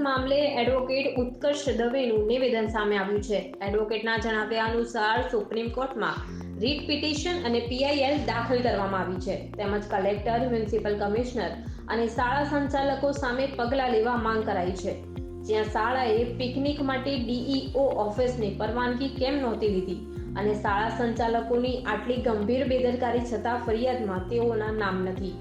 મામલે એડવોકેટ ઉત્કર્ષ દવેનું નિવેદન સામે આવ્યું છે. એડવોકેટના જણાવ્યા અનુસાર સુપ્રીમ કોર્ટમાં રીટ પિટિશન અને પીઆઈએલ દાખલ કરવામાં આવી છે. તેમજ કલેક્ટર, મ્યુનિસિપલ કમિશનર અને શાળા સંચાલકો સામે પગલાં લેવા માંગ કરાઈ છે. જ્યાં શાળાએ પિકનિક માટે ડીઈઓ ઓફિસની પરવાનગી કેમ નહોતી લીધી અને શાળા સંચાલકોની આટલી ગંભીર બેદરકારી છતાં ફરિયાદમાં તેઓના નામ નથી.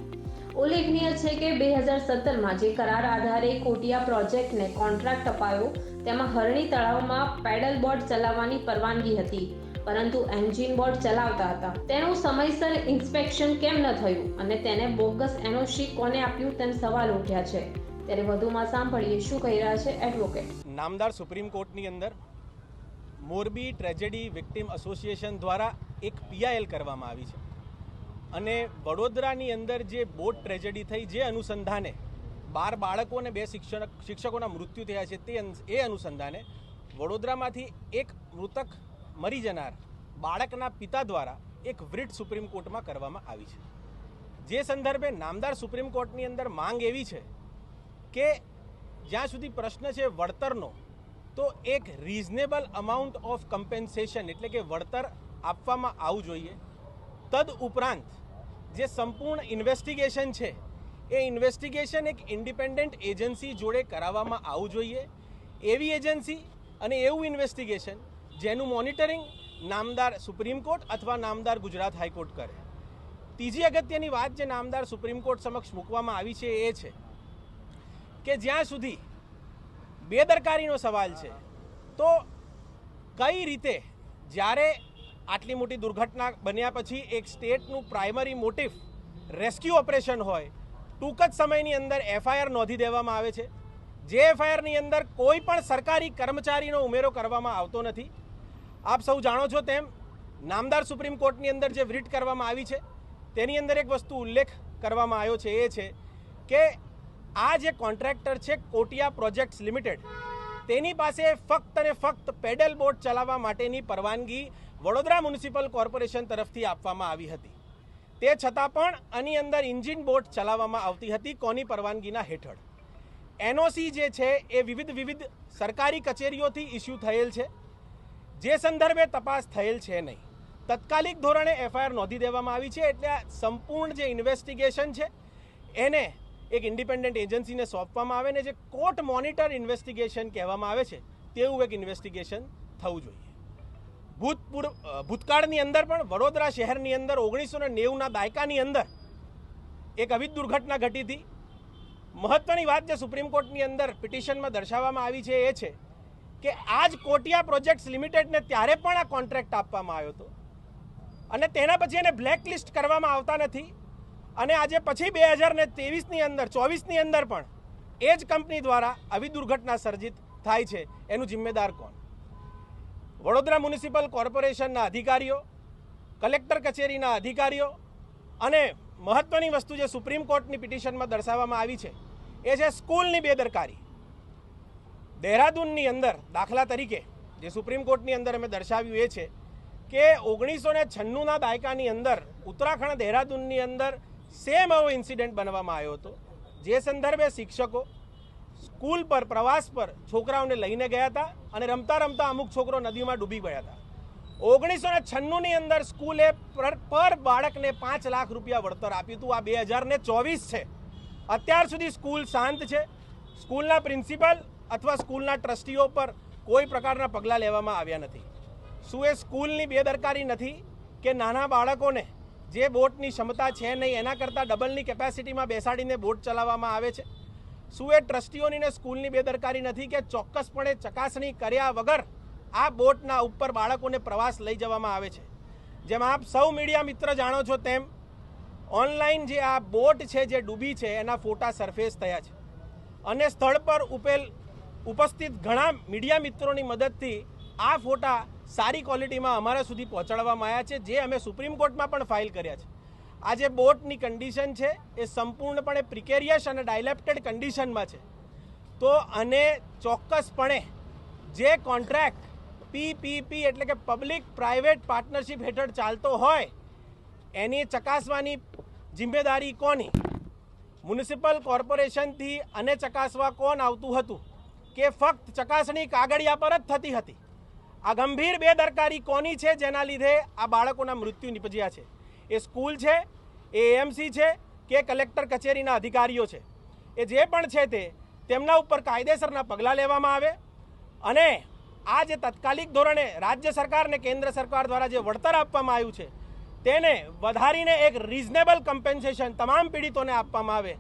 ઉલ્લેખનીય છે કે બે હજાર સત્તરમાં જે કરાર આધારે કોટિયા પ્રોજેક્ટને કોન્ટ્રાક્ટ અપાયો, તેમાં હરણી તળાવમાં પેડલ બોટ ચલાવવાની પરવાનગી હતી, પરંતુ એન્જિન બોટ ચલાવતા હતા. તેનું સમયસર ઇન્સ્પેક્શન કેમ ન થયું અને તેને બોગસ એનઓસી કોને આપ્યું તેમ સવાલ ઉઠ્યા છે. ત્યારે વધુમાં સાંભળીએ શું કહી રહ્યા છે એડવોકેટ. નામદાર સુપ્રીમ કોર્ટની અંદર મોરબી ટ્રેજેડી વિક્ટિમ એસોસિએશન દ્વારા એક પીઆઈએલ કરવામાં આવી છે. અને વડોદરાની અંદર જે બોટ ટ્રેજેડી થઈ જે અનુસંધાને બાર બાળકો અને બે શિક્ષક શિક્ષકોના મૃત્યુ થયા છે તે એ અનુસંધાને વડોદરામાંથી એક મૃતક મરી જનાર બાળકના પિતા દ્વારા એક વ્રિટ સુપ્રીમ કોર્ટમાં કરવામાં આવી છે. જે સંદર્ભે નામદાર સુપ્રીમ કોર્ટની અંદર માંગ એવી છે કે જ્યાં સુધી પ્રશ્ન છે વળતરનો, તો એક રિઝનેબલ અમાઉન્ટ ઓફ કમ્પેન્સેશન એટલે કે વળતર આપવામાં આવવું જોઈએ. તદ ઉપરાંત જે સંપૂર્ણ ઇન્વેસ્ટિગેશન છે, એ ઇન્વેસ્ટિગેશન એક ઇન્ડિપેન્ડન્ટ એજન્સી જોડે કરાવવામાં આવવું જોઈએ. એવી એજન્સી અને એવું ઇન્વેસ્ટિગેશન જેનું મોનિટરિંગ નામદાર સુપ્રીમ કોર્ટ અથવા નામદાર ગુજરાત હાઈકોર્ટ કરે. ત્રીજી અગત્યની વાત જે નામદાર સુપ્રીમ કોર્ટ સમક્ષ મૂકવામાં આવી છે એ છે કે જ્યાં સુધી બેદરકારીનો સવાલ છે, તો કઈ રીતે જ્યારે આટલી મોટી દુર્ઘટના બન્યા પછી એક સ્ટેટનું પ્રાઇમરી મોટિવ રેસ્ક્યુ ઓપરેશન હોય, ટૂંક જ સમયની અંદર એફઆઈઆર નોંધી દેવામાં આવે છે. જે એફઆઈઆરની અંદર કોઈ પણ સરકારી કર્મચારીનો ઉમેરો કરવામાં આવતો નથી. આપ સૌ જાણો છો તેમ, નામદાર સુપ્રીમ કોર્ટની અંદર જે વ્રીટ કરવામાં આવી છે, તેની અંદર એક વસ્તુ ઉલ્લેખ કરવામાં આવ્યો છે એ છે કે આ જે કોન્ટ્રાક્ટર છે કોટિયા પ્રોજેક્ટ્સ લિમિટેડ, તેની પાસે ફક્ત અને ફક્ત પેડલ બોટ ચલાવવા માટેની પરવાનગી વડોદરા મ્યુનિસિપલ કોર્પોરેશન તરફથી આપવામાં આવી હતી. તે છતાં પણ આની અંદર ઇન્જિન બોટ ચલાવવામાં આવતી હતી કોની પરવાનગીના હેઠળ. એનઓસી જે છે એ વિવિધ વિવિધ સરકારી કચેરીઓથી ઇસ્યુ થયેલ છે. જે સંદર્ભે તપાસ થયેલ છે નહીં. તત્કાલિક ધોરણે એફઆઈઆર નોંધી દેવામાં આવી છે એટલે આ સંપૂર્ણ જે ઇન્વેસ્ટિગેશન છે, એને એક ઇન્ડિપેન્ડન્ટ એજન્સીને સોંપવામાં આવે ને જે કોર્ટ મોનિટર ઇન્વેસ્ટિગેશન કહેવામાં આવે છે, તેવું એક ઇન્વેસ્ટિગેશન થવું જોઈએ. ભૂતપૂર્વ ભૂતકાળની અંદર પણ, વડોદરા શહેરની અંદર, ઓગણીસો ને નેવુંના દાયકાની અંદર એક અવિધ દુર્ઘટના ઘટી હતી. મહત્વની વાત જે સુપ્રીમ કોર્ટની અંદર પિટિશનમાં દર્શાવવામાં આવી છે એ છે કે આજ કોટિયા પ્રોજેક્ટ્સ લિમિટેડને ત્યારે પણ આ કોન્ટ્રાક્ટ આપવામાં આવ્યો હતો. અને તેના પછી એને બ્લેકલિસ્ટ કરવામાં આવતા નથી. અને આજે પછી બે હજાર ને ત્રેવીસની અંદર, ચોવીસની અંદર પણ એ જ કંપની દ્વારા આવી દુર્ઘટના સર્જિત થાય છે. એનું જિમ્મેદાર કોણ? વડોદરા મ્યુનિસિપલ કોર્પોરેશનના અધિકારીઓ, કલેક્ટર કચેરીના અધિકારીઓ અને મહત્વની વસ્તુ જે સુપ્રીમ કોર્ટની પિટિશનમાં દર્શાવવામાં આવી છે, એ છે સ્કૂલની બેદરકારી. દહેરાદૂનની અંદર દાખલા તરીકે જે સુપ્રીમ કોર્ટની અંદર અમે દર્શાવ્યું એ છે કે ઓગણીસો ને છન્નુંના દાયકાની અંદર ઉત્તરાખંડ દહેરાદૂનની અંદર સેમ એવો ઇન્સિડન્ટ બનવામાં આવ્યો હતો. જે સંદર્ભે શિક્ષકો સ્કૂલ પર, પ્રવાસ પર છોકરાઓને લઈને ગયા હતા અને રમતા રમતા અમુક છોકરો નદીમાં ડૂબી ગયા હતા. ઓગણીસો ને છન્નુંની અંદર સ્કૂલે પર બાળકને પાંચ લાખ રૂપિયા વળતર આપ્યું હતું. આ બે હજાર ને ચોવીસ છે. અત્યાર સુધી સ્કૂલ શાંત છે. સ્કૂલના પ્રિન્સિપલ અથવા સ્કૂલના ટ્રસ્ટીઓ પર કોઈ પ્રકારના પગલાં લેવામાં આવ્યા નથી. શું એ સ્કૂલની બેદરકારી નથી કે નાના બાળકોને જે બોટની ક્ષમતા છે નહીં, એના કરતાં ડબલની કેપેસિટીમાં બેસાડીને બોટ ચલાવવામાં આવે છે? શું એ ટ્રસ્ટીઓની ને સ્કૂલની બેદરકારી નથી કે ચોક્કસપણે ચકાસણી કર્યા વગર આ બોટના ઉપર બાળકોને પ્રવાસ લઈ જવામાં આવે છે? જેમ આપ સૌ મીડિયા મિત્ર જાણો છો તેમ, ઓનલાઈન જે આ બોટ છે જે ડૂબી છે, એના ફોટા સરફેસ થયા છે. અને સ્થળ પર ઉપેલ, ઉપસ્થિત ઘણા મીડિયા મિત્રોની મદદથી આ ફોટા સારી ક્વોલિટીમાં અમારા સુધી પહોંચાડવામાં આવ્યા છે, જે અમે સુપ્રીમ કોર્ટમાં પણ ફાઇલ કર્યા છે. આ જે બોટની કન્ડિશન છે, એ સંપૂર્ણપણે પ્રિકેરિયસ અને ડાયલેપ્ટેડ કન્ડિશનમાં છે. તો અને ચોક્કસપણે જે કોન્ટ્રાક્ટ પીપીપી એટલે કે પબ્લિક પ્રાઇવેટ પાર્ટનરશિપ હેઠળ ચાલતો હોય, એની ચકાસવાની જિમ્મેદારી કોની? મ્યુનિસિપલ કોર્પોરેશનથી અને ચકાસવા કોણ આવતું હતું? કે ફક્ત ચકાસણી કાગળિયા પર જ થતી હતી? આ ગંભીર બેદરકારી કોની છે, જેના લીધે આ બાળકોના મૃત્યુ નિપજ્યા છે? એ સ્કૂલ છે, એ એએમસી છે કે કલેક્ટર કચેરીના અધિકારીઓ છે. એ જે પણ છે તે તેમના ઉપર કાયદેસરના પગલાં લેવામાં આવે અને આ જે તાત્કાલિક ધોરણે રાજ્ય સરકાર અને કેન્દ્ર સરકાર દ્વારા જે વળતર આપવામાં આવ્યું છે, તેને વધારીને એક રિઝનેબલ કમ્પેન્સેશન તમામ પીડિતોને આપવામાં આવે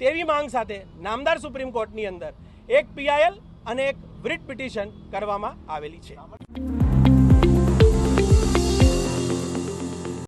તેવી માંગ સાથે નામદાર સુપ્રીમ કોર્ટની અંદર એક પીઆઈએલ અને એક બ્રિટ પિટિશન કરવામાં આવેલી છે.